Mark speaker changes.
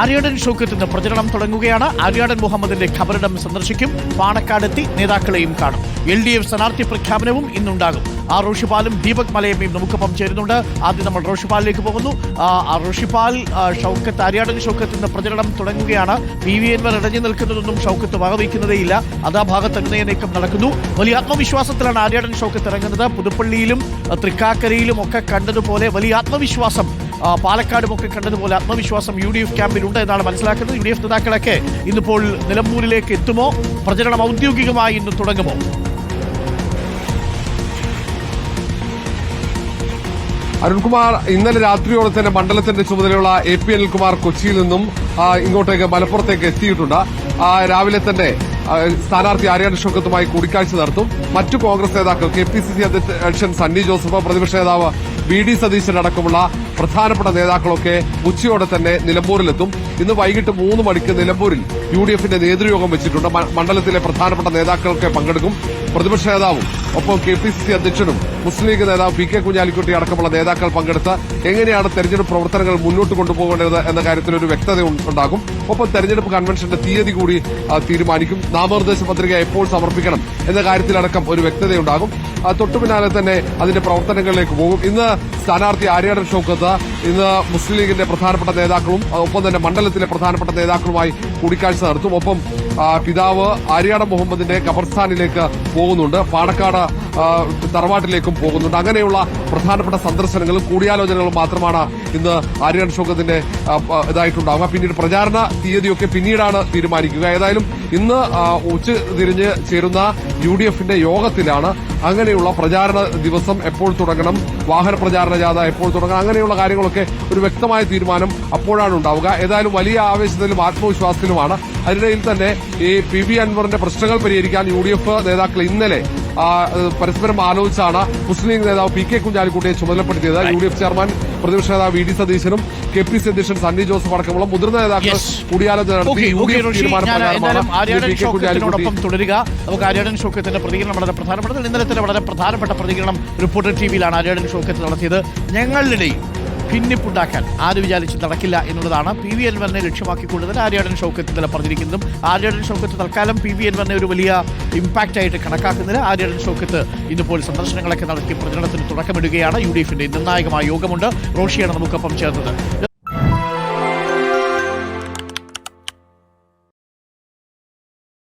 Speaker 1: ആര്യാടൻ ഷൗക്കത്ത് നിന്ന് പ്രചരണം തുടങ്ങുകയാണ്. ആര്യാടൻ മുഹമ്മദിന്റെ ഖബറിടം സന്ദർശിക്കും. പാണക്കാടെത്തി നേതാക്കളെയും കാണും. എൽ ഡി എഫ് സ്ഥാനാർത്ഥി പ്രഖ്യാപനവും ഇന്നുണ്ടാകും. ആ റോഷിപാലും ദീപക് മലയമ്മയും നമുക്കൊപ്പം ചേരുന്നുണ്ട്. ആദ്യം നമ്മൾ റോഷിപാലിലേക്ക് പോകുന്നു. റോഷിപാൽ ഷൗക്കത്ത് ആര്യാടൻ ഷൗക്കത്ത് ഇന്ന് പ്രചരണം തുടങ്ങുകയാണ്. പി വി എൻവർ ഇടഞ്ഞു നിൽക്കുന്നതൊന്നും ഷൗക്കത്ത് വകവയ്ക്കുന്നതേയില്ല. അത് ഭാഗത്ത് അനുനയ നീക്കം നടക്കുന്നു. വലിയ ആത്മവിശ്വാസത്തിലാണ് ആര്യാടൻ ഷൗക്കത്ത് ഇറങ്ങുന്നത്. പുതുപ്പള്ളിയിലും തൃക്കാക്കരയിലും ഒക്കെ കണ്ടതുപോലെ വലിയ ആത്മവിശ്വാസം പാലക്കാടും ഒക്കെ കണ്ടതുപോലെ ആത്മവിശ്വാസം യു ഡി എഫ് ക്യാമ്പിലുണ്ട് എന്നാണ് മനസ്സിലാക്കുന്നത്. യു ഡി എഫ് നേതാക്കളൊക്കെ ഇന്നിപ്പോൾ നിലമ്പൂരിലേക്ക് എത്തുമോ? പ്രചരണം ഔദ്യോഗികമായി ഇന്ന് തുടങ്ങുമോ?
Speaker 2: അരുൺകുമാർ ഇന്നലെ രാത്രിയോടെ തന്നെ മണ്ഡലത്തിന്റെ ചുമതലയുള്ള എ പി അനിൽകുമാർ കൊച്ചിയിൽ നിന്നും ഇങ്ങോട്ടേക്ക് മലപ്പുറത്തേക്ക് എത്തിയിട്ടുണ്ട്. രാവിലെ തന്നെ സ്ഥാനാർത്ഥി ആര്യാടൻ ഷൗക്കത്തുമായി കൂടിക്കാഴ്ച നടത്തും. മറ്റു കോൺഗ്രസ് നേതാക്കൾ കെ പി സി സി അധ്യക്ഷൻ സണ്ണി ജോസഫ് പ്രതിപക്ഷ നേതാവ് വി ഡി സതീശൻ അടക്കമുള്ള പ്രധാനപ്പെട്ട നേതാക്കളൊക്കെ ഉച്ചയോടെ തന്നെ നിലമ്പൂരിലെത്തും. ഇന്ന് വൈകിട്ട് മൂന്ന് മണിക്ക് നിലമ്പൂരിൽ യു ഡി എഫിന്റെ നേതൃയോഗം വെച്ചിട്ടുണ്ട്. മണ്ഡലത്തിലെ പ്രധാനപ്പെട്ട നേതാക്കളൊക്കെ പങ്കെടുക്കും. പ്രതിപക്ഷ നേതാവും ഒപ്പം കെ പി സി സി അധ്യക്ഷനും മുസ്ലിം ലീഗ് നേതാവ് പി കെ കുഞ്ഞാലിക്കുട്ടി അടക്കമുള്ള നേതാക്കൾ പങ്കെടുത്ത് എങ്ങനെയാണ് തെരഞ്ഞെടുപ്പ് പ്രവർത്തനങ്ങൾ മുന്നോട്ട് കൊണ്ടുപോകേണ്ടത് എന്ന കാര്യത്തിൽ ഒരു വ്യക്തത ഉണ്ടാകും. ഒപ്പം തെരഞ്ഞെടുപ്പ് കൺവെൻഷന്റെ തീയതി കൂടി തീരുമാനിക്കും. നാമനിർദ്ദേശ പത്രിക എപ്പോൾ സമർപ്പിക്കണം എന്ന കാര്യത്തിലടക്കം ഒരു വ്യക്തതയുണ്ടാകും. തൊട്ടു പിന്നാലെ തന്നെ അതിന്റെ പ്രവർത്തനങ്ങളിലേക്ക് പോകും. ഇന്ന് സ്ഥാനാർത്ഥി ആര്യാടൻ ഷൌക്കത്ത് ഇന്ന് മുസ്ലിം ലീഗിന്റെ പ്രധാനപ്പെട്ട നേതാക്കളും ഒപ്പം തന്നെ മണ്ഡലത്തിലെ പ്രധാനപ്പെട്ട നേതാക്കളുമായി കൂടിക്കാഴ്ച നടത്തും. ഒപ്പം പിതാവ് ആര്യാട മുഹമ്മദിന്റെ ഖബർസ്ഥാനിലേക്ക് പോകുന്നുണ്ട്. പാണക്കാട് തറവാട്ടിലേക്കും പോകുന്നുണ്ട്. അങ്ങനെയുള്ള പ്രധാനപ്പെട്ട സന്ദർശനങ്ങളും കൂടിയാലോചനകളും മാത്രമാണ് ഇന്ന് ആര്യാടൻ ശോകത്തിന്റെ ഇതായിട്ടുണ്ടാവുക. പിന്നീട് പ്രചാരണ തീയതിയൊക്കെ പിന്നീടാണ് തീരുമാനിക്കുക. ഏതായാലും ഇന്ന് ഉച്ച തിരിഞ്ഞ് ചേരുന്ന യു ഡി എഫിന്റെ യോഗത്തിലാണ് അങ്ങനെയുള്ള പ്രചാരണ ദിവസം എപ്പോൾ തുടങ്ങണം? വാഹന പ്രചാരണ ജാഥ എപ്പോൾ തുടങ്ങണം? അങ്ങനെയുള്ള കാര്യങ്ങളൊക്കെ ഒരു വ്യക്തമായ തീരുമാനം അപ്പോഴാണ് ഉണ്ടാവുക. ഏതായാലും വലിയ ആവേശത്തിലും ആത്മവിശ്വാസത്തിലുമാണ്. അതിനിടയിൽ തന്നെ ഈ പി വി അൻവറിന്റെ പ്രശ്നങ്ങൾ പരിഹരിക്കാൻ യു ഡി എഫ് നേതാക്കൾ ഇന്നലെ പരസ്പരം ആലോചിച്ചാണ് മുസ്ലിം ലീഗ് നേതാവ് പി കെ കുഞ്ഞാലിക്കുട്ടിയെ ചുമതലപ്പെടുത്തിയത്. യു ഡി എഫ് ചെയർമാൻ പ്രതിപക്ഷ നേതാവ് വി ഡി സതീശനും കെ പി സി അധ്യക്ഷൻ സണ്ണി ജോസഫ് അടക്കമുള്ള മുതിർന്ന നേതാക്കൾ. കൂടിയാലോചന നടത്തി.
Speaker 1: ആര്യാടൻ തുടരുക. നമുക്ക് ആര്യാടൻ ഷോക്കത്തിന്റെ പ്രതികരണം വളരെ പ്രധാനപ്പെട്ടത്. ഇന്നലെ തന്നെ വളരെ പ്രധാനപ്പെട്ട പ്രതികരണം റിപ്പോർട്ടർ ടി വിയിലാണ് ആര്യാടൻ ഷോക്കത്ത് നടത്തിയത്. ഞങ്ങളിനിടയിൽ ഭിന്നിപ്പുണ്ടാക്കാൻ ആര് വിചാരിച്ച് നടക്കില്ല എന്നുള്ളതാണ് പി വി എൻവറിനെ ലക്ഷ്യമാക്കിക്കൊണ്ട് തന്നെ ആര്യാടൻ ഷൗക്കത്ത് ഇന്നലെ പറഞ്ഞിരിക്കുന്നതും ആര്യാടൻ ഷൗക്കത്ത് തൽക്കാലം പി വി എൻവറിനെ ഒരു വലിയ ഇമ്പാക്റ്റ് ആയിട്ട് കണക്കാക്കുന്നില്ല. ആര്യാടൻ ഷൗക്കത്ത് ഇന്നിപ്പോൾ സന്ദർശനങ്ങളൊക്കെ നടത്തി പ്രചരണത്തിന് തുടക്കമിടുകയാണ്. യു ഡി എഫിന്റെ നിർണായകമായ യോഗമുണ്ട്. റോഷിയാണ് നമുക്കൊപ്പം ചേർന്നത്.